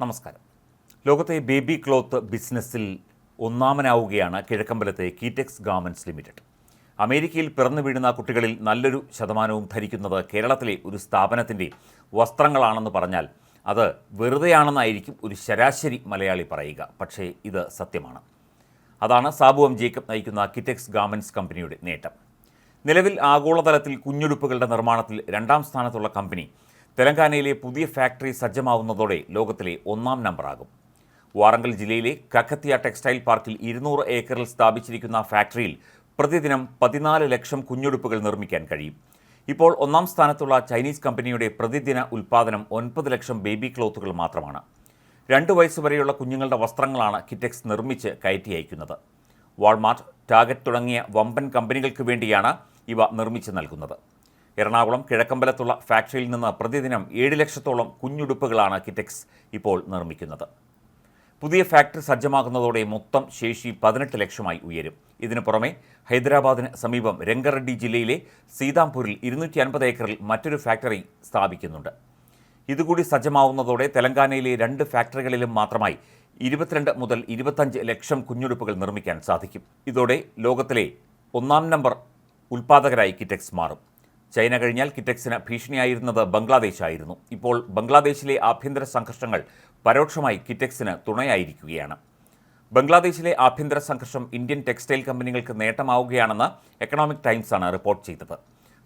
നമസ്കാരം. ലോകത്തെ baby cloth ബിസിനസ്സിൽ ഒന്നാമനാവുകയാണ് കിഴക്കമ്പലത്തെ കീറ്റെക്സ് ഗാർമെന്റ്സ് ലിമിറ്റഡ്. അമേരിക്കയിൽ പിറന്നു വീഴുന്ന കുട്ടികളിൽ നല്ലൊരു ശതമാനവും ധരിക്കുന്നത് കേരളത്തിലെ ഒരു സ്ഥാപനത്തിന്റെ വസ്ത്രങ്ങളാണെന്ന് പറഞ്ഞാൽ അത് വെറുതെയാണെന്നായിരിക്കും ഒരു ശരാശരി മലയാളി പറയുക. പക്ഷേ ഇത് സത്യമാണ്. അതാണ് സാബു എം ജേക്കബ് നയിക്കുന്ന കിറ്റെക്സ് ഗാർമെന്റ്സ് കമ്പനിയുടെ നേട്ടം. നിലവിൽ ആഗോളതലത്തിൽ കുഞ്ഞുടുപ്പുകളുടെ നിർമ്മാണത്തിൽ രണ്ടാം സ്ഥാനത്തുള്ള കമ്പനി തെലങ്കാനയിലെ പുതിയ ഫാക്ടറി സജ്ജമാവുന്നതോടെ ലോകത്തിലെ ഒന്നാം നമ്പറാകും. വാറങ്കൽ ജില്ലയിലെ കക്കത്തിയ ടെക്സ്റ്റൈൽ പാർക്കിൽ ഇരുന്നൂറ് ഏക്കറിൽ സ്ഥാപിച്ചിരിക്കുന്ന ഫാക്ടറിയിൽ പ്രതിദിനം പതിനാല് ലക്ഷം കുഞ്ഞുടുപ്പുകൾ നിർമ്മിക്കാൻ കഴിയും. ഇപ്പോൾ ഒന്നാം സ്ഥാനത്തുള്ള ചൈനീസ് കമ്പനിയുടെ പ്രതിദിന ഉൽപ്പാദനം ഒൻപത് ലക്ഷം ബേബി ക്ലോത്തുകൾ മാത്രമാണ്. രണ്ട് വയസ്സുവരെയുള്ള കുഞ്ഞുങ്ങളുടെ വസ്ത്രങ്ങളാണ് കിറ്റെക്സ് നിർമ്മിച്ച് കയറ്റി അയക്കുന്നത്. വാൾമാർട്ട് ടാഗറ്റ് തുടങ്ങിയ വമ്പൻ കമ്പനികൾക്ക് വേണ്ടിയാണ് ഇവ നിർമ്മിച്ച് നൽകുന്നത്. എറണാകുളം കിഴക്കമ്പലത്തുള്ള ഫാക്ടറിയിൽ നിന്ന് പ്രതിദിനം ഏഴ് ലക്ഷത്തോളം കുഞ്ഞുടുപ്പുകളാണ് കിറ്റെക്സ് ഇപ്പോൾ നിർമ്മിക്കുന്നത്. പുതിയ ഫാക്ടറി സജ്ജമാകുന്നതോടെ മൊത്തം ശേഷി പതിനെട്ട് ലക്ഷമായി ഉയരും. ഇതിനു പുറമെ ഹൈദരാബാദിന് സമീപം രംഗറെഡ്ഡി ജില്ലയിലെ സീതാംപൂരിൽ ഇരുന്നൂറ്റി അൻപത് ഏക്കറിൽ മറ്റൊരു ഫാക്ടറി സ്ഥാപിക്കുന്നുണ്ട്. ഇതുകൂടി സജ്ജമാവുന്നതോടെ തെലങ്കാനയിലെ രണ്ട് ഫാക്ടറികളിലും മാത്രമായി ഇരുപത്തിരണ്ട് മുതൽ ഇരുപത്തഞ്ച് ലക്ഷം കുഞ്ഞുടുപ്പുകൾ നിർമ്മിക്കാൻ സാധിക്കും. ഇതോടെ ലോകത്തിലെ ഒന്നാം നമ്പർ ഉൽപ്പാദകരായി കിറ്റെക്സ് മാറും. ചൈന കഴിഞ്ഞാൽ കിറ്റക്സിന് ഭീഷണിയായിരുന്നത് ബംഗ്ലാദേശായിരുന്നു. ഇപ്പോൾ ബംഗ്ലാദേശിലെ ആഭ്യന്തര സംഘർഷങ്ങൾ പരോക്ഷമായി കിറ്റക്സിന് തുണയായിരിക്കുകയാണ്. ബംഗ്ലാദേശിലെ ആഭ്യന്തര സംഘർഷം ഇന്ത്യൻ ടെക്സ്റ്റൈൽ കമ്പനികൾക്ക് നേട്ടമാവുകയാണെന്ന് എക്കണോമിക് ടൈംസാണ് റിപ്പോർട്ട് ചെയ്തത്.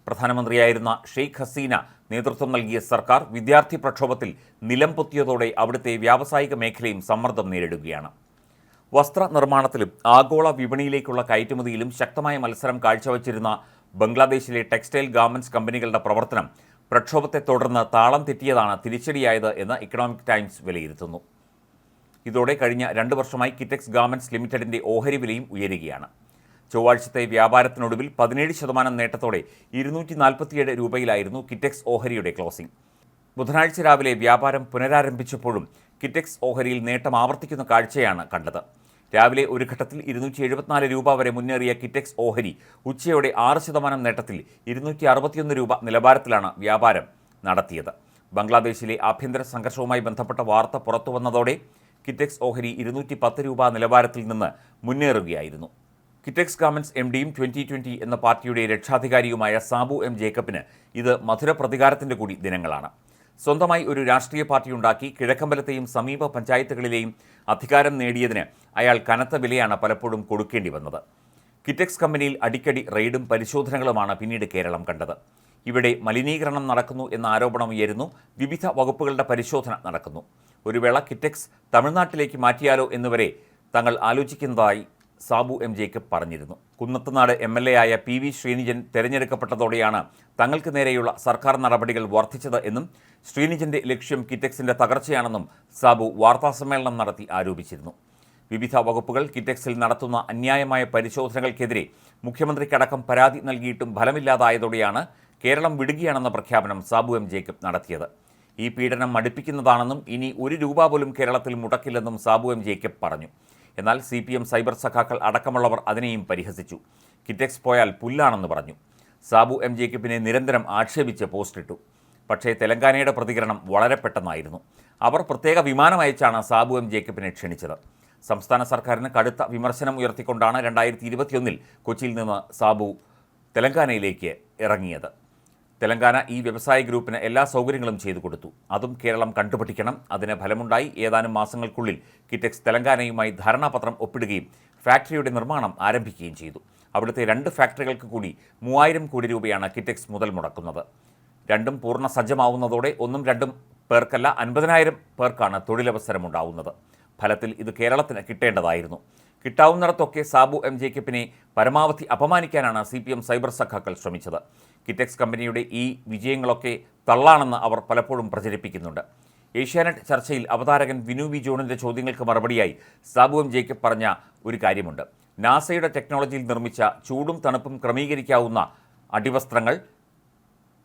പ്രധാനമന്ത്രിയായിരുന്ന ഷെയ്ഖ് ഹസീന നേതൃത്വം നൽകിയ സർക്കാർ വിദ്യാർത്ഥി പ്രക്ഷോഭത്തിൽ നിലം പൊത്തിയതോടെ അവിടുത്തെ വ്യാവസായിക മേഖലയും സമ്മർദ്ദം നേരിടുകയാണ്. വസ്ത്ര നിർമ്മാണത്തിലും ആഗോള വിപണിയിലേക്കുള്ള കയറ്റുമതിയിലും ശക്തമായ മത്സരം കാഴ്ചവച്ചിരുന്ന ബംഗ്ലാദേശിലെ ടെക്സ്റ്റൈൽ ഗാർമെന്റ്സ് കമ്പനികളുടെ പ്രവർത്തനം പ്രക്ഷോഭത്തെ തുടർന്ന് താളം തെറ്റിയതാണ് തിരിച്ചടിയായത് എന്ന് ഇക്കണോമിക് ടൈംസ് വിലയിരുത്തുന്നു. ഇതോടെ കഴിഞ്ഞ രണ്ട് വർഷമായി കിറ്റെക്സ് ഗാർമെന്റ്സ് ലിമിറ്റഡിന്റെ ഓഹരി വിലയും ഉയരുകയാണ്. ചൊവ്വാഴ്ചത്തെ വ്യാപാരത്തിനൊടുവിൽ പതിനേഴ് ശതമാനം നേട്ടത്തോടെ ഇരുന്നൂറ്റി നാൽപ്പത്തിയേഴ് രൂപയിലായിരുന്നു കിറ്റെക്സ് ഓഹരിയുടെ ക്ലോസിംഗ്. ബുധനാഴ്ച രാവിലെ വ്യാപാരം പുനരാരംഭിച്ചപ്പോഴും കിറ്റെക്സ് ഓഹരിയിൽ നേട്ടം ആവർത്തിക്കുന്ന കാഴ്ചയാണ് കണ്ടത്. രാവിലെ ഒരു ഘട്ടത്തിൽ ഇരുന്നൂറ്റി എഴുപത്തിനാല് രൂപ വരെ മുന്നേറിയ കിറ്റെക്സ് ഓഹരി ഉച്ചയോടെ ആറ് ശതമാനം നേട്ടത്തിൽ ഇരുന്നൂറ്റി അറുപത്തിയൊന്ന് രൂപ നിലവാരത്തിലാണ് വ്യാപാരം നടത്തിയത്. ബംഗ്ലാദേശിലെ ആഭ്യന്തര സംഘർഷവുമായി ബന്ധപ്പെട്ട വാർത്ത പുറത്തുവന്നതോടെ കിറ്റെക്സ് ഓഹരി ഇരുന്നൂറ്റി പത്ത് രൂപ നിലവാരത്തിൽ നിന്ന് മുന്നേറുകയായിരുന്നു. കിറ്റെക്സ് ഗാർമെന്റ്സ് എം ഡിയും ട്വന്റി ട്വന്റി എന്ന പാർട്ടിയുടെ രക്ഷാധികാരിയുമായ സാബു എം ജേക്കബിന് ഇത് മധുര പ്രതികാരത്തിന്റെ കൂടി ദിനങ്ങളാണ്. സ്വന്തമായി ഒരു രാഷ്ട്രീയ പാർട്ടി ഉണ്ടാക്കി കിഴക്കമ്പലത്തെയും സമീപ പഞ്ചായത്തുകളിലെയും അധികാരം നേടിയതിന് അയാൾ കനത്ത വിലയാണ് പലപ്പോഴും കൊടുക്കേണ്ടി വന്നത്. കിറ്റക്സ് കമ്പനിയിൽ അടിക്കടി റെയ്ഡും പരിശോധനകളുമാണ് പിന്നീട് കേരളം കണ്ടത്. ഇവിടെ മലിനീകരണം നടക്കുന്നു എന്ന ആരോപണം ഉയരുന്നു. വിവിധ വകുപ്പുകളുടെ പരിശോധന നടക്കുന്നു. ഒരു വേള കിറ്റെക്സ് തമിഴ്നാട്ടിലേക്ക് മാറ്റിയാലോ എന്നുവരെ തങ്ങൾ ആലോചിക്കുന്നതായി സാബു എം ജേക്കബ് പറഞ്ഞിരുന്നു. കുന്നത്തുനാട് എം എൽ എ ആയ പി വി ശ്രീനിജൻ തെരഞ്ഞെടുക്കപ്പെട്ടതോടെയാണ് തങ്ങൾക്ക് നേരെയുള്ള സർക്കാർ നടപടികൾ വർദ്ധിച്ചത് എന്നും ശ്രീനിജന്റെ ലക്ഷ്യം കിറ്റെക്സിന്റെ തകർച്ചയാണെന്നും സാബു വാർത്താസമ്മേളനം നടത്തി ആരോപിച്ചിരുന്നു. വിവിധ വകുപ്പുകൾ കിറ്റക്സിൽ നടത്തുന്ന അന്യായമായ പരിശോധനകൾക്കെതിരെ മുഖ്യമന്ത്രിക്കടക്കം പരാതി നൽകിയിട്ടും ഫലമില്ലാതായതോടെയാണ് കേരളം വിടുകയാണെന്ന പ്രഖ്യാപനം സാബു എം ജേക്കബ് നടത്തിയത്. ഈ പീഡനം മടുപ്പിക്കുന്നതാണെന്നും ഇനി ഒരു രൂപ പോലും കേരളത്തിൽ മുടക്കില്ലെന്നും സാബു എം ജേക്കബ് പറഞ്ഞു. എന്നാൽ സി പി എം സൈബർ സഖാക്കൾ അടക്കമുള്ളവർ അതിനെയും പരിഹസിച്ചു. കിറ്റെക്സ് പോയാൽ പുല്ലാണെന്ന് പറഞ്ഞു. സാബു എം ജേക്കബിനെ നിരന്തരം ആക്ഷേപിച്ച് പോസ്റ്റിട്ടു. പക്ഷേ തെലങ്കാനയുടെ പ്രതികരണം വളരെ പെട്ടെന്നായിരുന്നു. അവർ പ്രത്യേക വിമാനം അയച്ചാണ് സാബു എം ജേക്കബിനെ ക്ഷണിച്ചത്. സംസ്ഥാന സർക്കാരിന് കടുത്ത വിമർശനം ഉയർത്തിക്കൊണ്ടാണ് രണ്ടായിരത്തി ഇരുപത്തിയൊന്നിൽ കൊച്ചിയിൽ നിന്ന് സാബു തെലങ്കാനയിലേക്ക് ഇറങ്ങിയത്. തെലങ്കാന ഈ വ്യവസായ ഗ്രൂപ്പിന് എല്ലാ സൗകര്യങ്ങളും ചെയ്തു കൊടുത്തു. അതും കേരളം കണ്ടുപഠിക്കണം. അതിന് ഫലമുണ്ടായി. ഏതാനും മാസങ്ങൾക്കുള്ളിൽ കിറ്റെക്സ് തെലങ്കാനയുമായി ധാരണാപത്രം ഒപ്പിടുകയും ഫാക്ടറിയുടെ നിർമ്മാണം ആരംഭിക്കുകയും ചെയ്തു. അവിടുത്തെ രണ്ട് ഫാക്ടറികൾക്ക് കൂടി മൂവായിരം കോടി രൂപയാണ് കിറ്റെക്സ് മുതൽ മുടക്കുന്നത്. രണ്ടും പൂർണ സജ്ജമാവുന്നതോടെ ഒന്നും രണ്ടും പേർക്കല്ല അൻപതിനായിരം പേർക്കാണ് തൊഴിലവസരമുണ്ടാവുന്നത്. ഫലത്തിൽ ഇത് കേരളത്തിന് കിട്ടേണ്ടതായിരുന്നു. കിട്ടാവുന്നിടത്തൊക്കെ സാബു എം ജേക്കബിനെ പരമാവധി അപമാനിക്കാനാണ് സി പി എം സൈബർ സഖാക്കൾ ശ്രമിച്ചത്. കിറ്റെക്സ് കമ്പനിയുടെ ഈ വിജയങ്ങളൊക്കെ തള്ളാണെന്ന് അവർ പലപ്പോഴും പ്രചരിപ്പിക്കുന്നുണ്ട്. ഏഷ്യാനെറ്റ് ചർച്ചയിൽ അവതാരകൻ വിനു വി ജോണിന്റെ ചോദ്യങ്ങൾക്ക് മറുപടിയായി സാബു എം ജേക്കബ് പറഞ്ഞ ഒരു കാര്യമുണ്ട്. നാസയുടെ ടെക്നോളജിയിൽ നിർമ്മിച്ച ചൂടും തണുപ്പും ക്രമീകരിക്കാവുന്ന അടിവസ്ത്രങ്ങൾ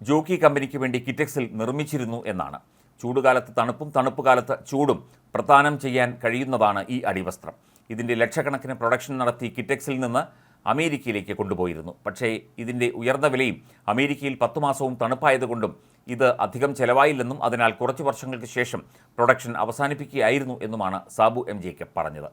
ജോക്കി കമ്പനിക്ക് വേണ്ടി കിറ്റെക്സിൽ നിർമ്മിച്ചിരുന്നു എന്നാണ്. ചൂടുകാലത്ത് തണുപ്പും തണുപ്പ് കാലത്ത് ചൂടും പ്രദാനം ചെയ്യാൻ കഴിയുന്നതാണ് ഈ അടിവസ്ത്രം. ഇതിന്റെ ലക്ഷക്കണക്കിന് പ്രൊഡക്ഷൻ നടത്തി കിറ്റെക്സിൽ നിന്ന് അമേരിക്കയിലേക്ക് കൊണ്ടുപോയിരുന്നു. പക്ഷേ ഇതിന്റെ ഉയർന്ന വിലയും അമേരിക്കയിൽ പത്തു മാസവും തണുപ്പായതുകൊണ്ടും ഇത് അധികം ചെലവായില്ലെന്നും അതിനാൽ കുറച്ച് വർഷങ്ങൾക്ക് ശേഷം പ്രൊഡക്ഷൻ അവസാനിപ്പിക്കുകയായിരുന്നു എന്നുമാണ് സാബു എം ജേക്കബ് പറഞ്ഞത്.